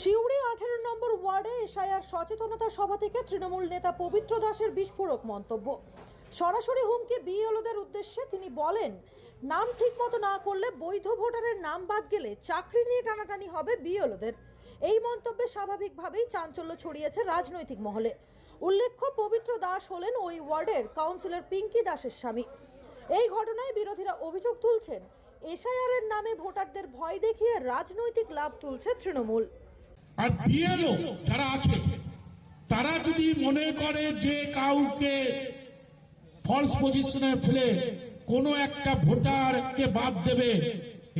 সিউড়ি আঠেরো নম্বর ওয়ার্ডে এসআইআর সচেতনতা সভা থেকে তৃণমূল নেতা পবিত্র দাসের বিস্ফোরক মন্তব্য। সরাসরি হুমকি বিএলওদের উদ্দেশ্যে তিনি বলেন, নাম ঠিকমতো না করলে বৈধ ভোটারের নাম বাদ গেলে চাকরি নিয়ে টানাটানি হবে বিএলওদের। এই মন্তব্যে স্বাভাবিকভাবেই চাঞ্চল্য ছড়িয়েছে রাজনৈতিক মহলে। উল্লেখ্য, পবিত্র দাস হলেন ওই ওয়ার্ডের কাউন্সিলর পিঙ্কি দাসের স্বামী। এই ঘটনায় বিরোধীরা অভিযোগ তুলছেন এসআইআর এর নামে ভোটারদের ভয় দেখিয়ে রাজনৈতিক লাভ তুলছে তৃণমূল। আর বিএলও যারা আছে, তারা যদি মনে করে যে কাউকে ফলস পজিশনে ফেলে কোনো একটা ভোটারকে বাদ দেবে,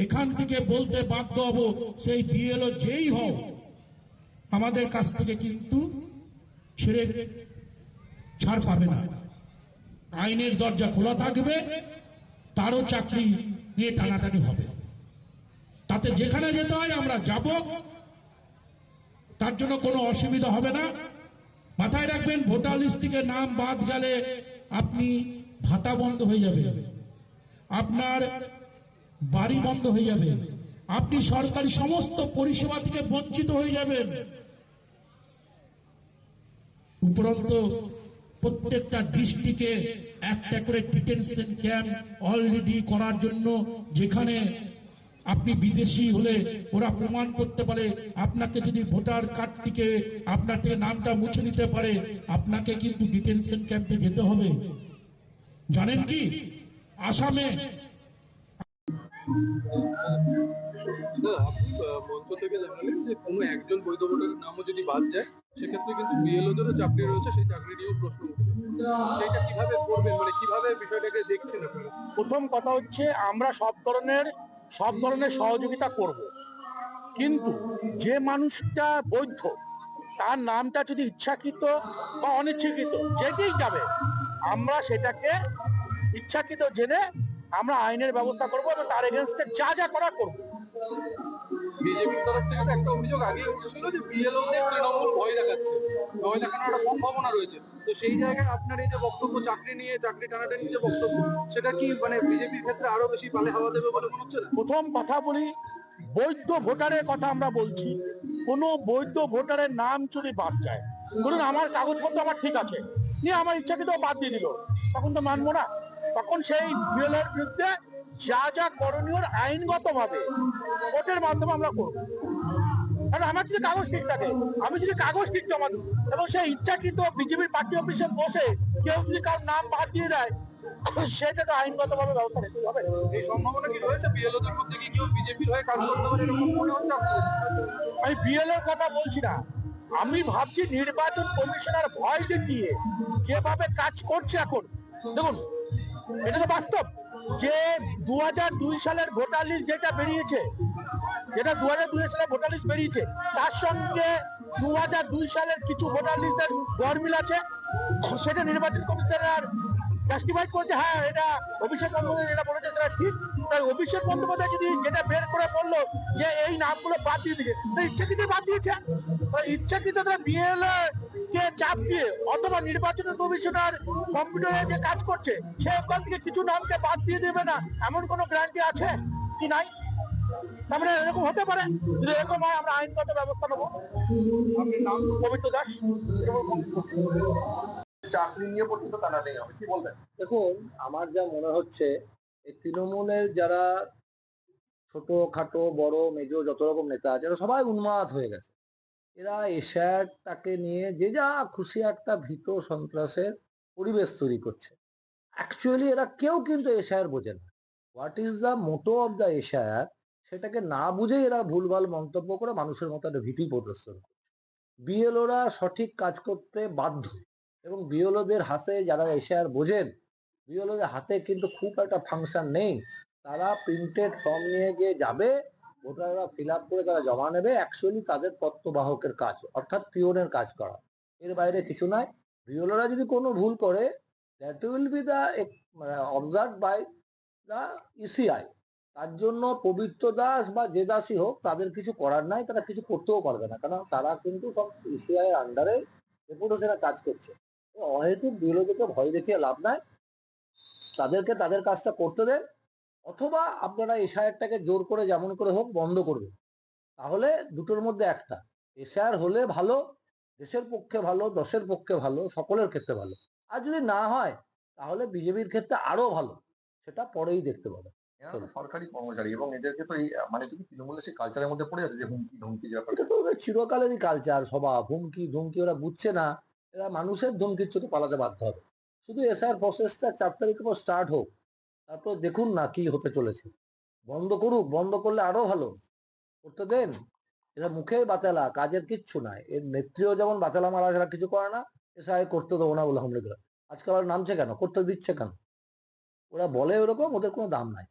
এখান থেকে বলতে বাধ্য হব সেই বিএলও যেই হোক, আমাদের কাছ থেকে কিন্তু ছেড়ে ছাড় পাবে না। আইনের দরজা খোলা থাকবে, তারও চাকরি নিয়ে টানাটানি হবে। তাতে যেখানে যেতে হয় আমরা যাব। তার জন্য কোনো অসুবিধা হবে না। মাথায় রাখবেন, ভোটার লিস্ট থেকে নাম বাদ গেলে আপনি ভাতা বন্ধ হয়ে যাবে। আপনার বাড়ি বন্ধ হয়ে যাবে। আপনি সরকারি সমস্ত পরিষেবা থেকে বঞ্চিত হয়ে যাবেন। উপরন্ত প্রত্যেকটা দৃষ্টিকে একটা করে ডিটেনশন ক্যাম্প অলরেডি করার জন্য যেখানে আপনি বিদেশি হলে ওরা প্রমাণ করতে পারে। আপনাকে যদি ভোটার কার্ড থেকে আপনার থেকে নামটা মুছে দিতে পারে আপনাকে কিন্তু ডিটেনশন ক্যাম্পে যেতে হবে। জানেন কি? আসামে না, আপনি আহ, মঞ্চ থেকে জানালেন যে কোনো একজন বৈধ ভোটারের নামও যদি বাদ যায় সেক্ষেত্রে কিন্তু বিএলওদেরও চাকরি রয়েছে সেই চাকরি নিয়েও প্রশ্ন কীভাবে করবেন? মানে কীভাবে বিষয়টাকে দেখছেন আপনারা? প্রথম কথা হচ্ছে আমরা সব ধরনের সব ধরনের সহযোগিতা করব। কিন্তু যে মানুষটা বৈধ, তার নামটা যদি ইচ্ছাকৃত বা অনিচ্ছাকৃত যেতেই যাবে, আমরা সেটাকে ইচ্ছাকৃত জেনে আমরা আইনের ব্যবস্থা করব এবং তার এগেনস্টে যা যা করা করব। বিজেপির তরফ থেকে একটা অভিযোগ আগে উঠেছিল যে বিএলওদের তৃণমূল ভয় দেখাচ্ছে। ভয় দেখানোর একটা সম্ভাবনা রয়েছে। তো সেই জায়গায় আপনার এই যে বক্তব্য, চাকরি নিয়ে, চাকরি টানাটানি যে বক্তব্য, সেটা কি মানে বিজেপির ক্ষেত্রে আরও বেশি পালে হাওয়া দেবে বলে মনে হচ্ছে না? প্রথম কথা বলি, বৈধ ভোটারের কথা আমরা বলছি। কোনো বৈধ ভোটারের নাম যদি বাদ যায়, ধরুন আমার কাগজপত্র আমার ঠিক আছে, নিয়ে আমার ইচ্ছাকৃত বাদ দিয়ে দিল, তখন তো মানবো না। তখন সেই বিএলের বিরুদ্ধে যা যা করণীয় আইনগত ভাবে কোর্টের মাধ্যমে আমরা করব। কারণ আমার যদি কাগজ ঠিক থাকে আমি যদি কাগজ ঠিক জমা দিই এবং সেই ইচ্ছাকৃত বিজেপির পার্টি অফিসে বসে কেউ যদি কারোর নাম বাদ দিয়ে দেয় সেটা তো আইনগত ভাবে ব্যবস্থা নিতে হবে এই সম্ভাবনা কি রয়েছে? বিএলওদের মধ্যে কি কেউ বিজেপির হয়ে কাজ করতে পারে এরকম মনে হচ্ছে আমি বিএল এর কথা বলছি না। আমি ভাবছি নির্বাচন কমিশনার ভয় দেখিয়ে যেভাবে কাজ করছে এখন দেখুন এটা তো বাস্তব। যে দু সালের ভোটার লিস্ট যেটা বেরিয়েছে, যেটা দু সালের ভোটার লিস্ট বেরিয়েছে, তার সঙ্গে দু হাজার দুই সালের কিছু ভোটার লিস্টের গড়মিল আছে। সেটা নির্বাচন কমিশনার জাস্টিফাই করছে হ্যাঁ এটা অভিষেক বন্দ্যোপাধ্যায় যেটা বলেছে সেটা ঠিক। তাই অভিষেক বন্দ্যোপাধ্যায় যদি যেটা বের করে বলল যে এই নামগুলো বাদ দিয়ে দিয়েছে তো ইচ্ছাকৃত বাদ দিয়েছে। ইচ্ছাকৃত বিএল কে চাপ দিয়ে অথবা নির্বাচন কমিশনার কম্পিউটারে যে কাজ করছে সে ওখান থেকে কিছু নামকে বাদ দিয়ে দেবে না? এমন কোনো গ্যারান্টি আছে কি নাই? তারপরে এরকম হতে পারে? যদি এরকম হয় আমরা আইনগত ব্যবস্থা নেব। নাম পবিত্র দাস। চাকরি নিয়ে পর্যন্ত টানাটানি হবে কি বলবেন? দেখুন আমার যা মনে হচ্ছে এই তৃণমূলের যারা ছোট খাটো বড় মেজো যত রকম নেতা আছে সবাই উন্মাদ হয়ে গেছে। এরা এশিয়ারটাকে নিয়ে যে যা খুশি একটা ভীত সন্ত্রাসের পরিবেশ তৈরি করছে। অ্যাকচুয়ালি এরা কেউ কিন্তু এশিয়ার বোঝে না। What is the motto of the এশিয়ার সেটাকে না বুঝে এরা ভুলভাল মন্তব্য করে মানুষের মতো একটা ভীতি প্রদর্শন করছে। বিএলওরা সঠিক কাজ করতে বাধ্য এবং বিএলওদের হাতে যারা এশিয়ার বোঝেন বিএলওদের হাতে কিন্তু খুব একটা ফাংশন নেই। তারা প্রিন্টেড ফর্ম নিয়ে গিয়ে যাবে ভোটাররা ফিল করে তারা জমা নেবে অ্যাকচুয়ালি তাদের পত্রবাহকের কাজ, অর্থাৎ পিওনের কাজ করা। এর বাইরে কিছু নয় বিএলওরা যদি কোনো ভুল করে that will be the observe by the ECI তার জন্য পবিত্র দাস বা যে দাসই হোক, তাদের কিছু করার নাই, তারা কিছু করতেও পারবে না। কারণ তারা কিন্তু সব ইসিআই এর আন্ডারে রেপুটেশনে কাজ করছে। অহেতুক বিরোধীকে ভয় দেখিয়ে লাভ নাই। তাদেরকে তাদের কাজটা করতে দেন। অথবা আপনারা এশায়ারটাকে জোর করে যেমন করে হোক বন্ধ করবেন। তাহলে দুটোর মধ্যে একটা। এশার হলে ভালো দেশের পক্ষে ভালো দশের পক্ষে ভালো সকলের ক্ষেত্রে ভালো। আর যদি না হয় তাহলে বিজেপির ক্ষেত্রে আরও ভালো। সেটা পরেই দেখতে পাবে সরকারি কর্মচারী এবং এদেরকে তো এই মানে তুমি তৃণমূলের সেই কালচারের মধ্যে পড়ে যাচ্ছে যে হুমকি ধমকি এটা তো চিরকালেরই কালচার স্বভাব। হুমকি ধুমকি ওরা বুঝছে না। এরা মানুষের ধমকির চোখে পালাতে বাধ্য হবে। শুধু এসআর প্রসেসটা চার তারিখের পর স্টার্ট হোক। তারপর দেখুন না কি হতে চলেছে। বন্ধ করুক, বন্ধ করলে আরও ভালো। করতে দেন। এরা মুখে বাতালা, কাজের কিচ্ছু নাই। এর নেত্রীও যেমন বাতালা মারা ছাড়া কিছু করে না, এসআই করতে দেবো না বলে হামলে আজকে আবার নামছে কেন? করতে দিচ্ছে কেন? ওরা বলে ওরকম, ওদের কোনো দাম নাই।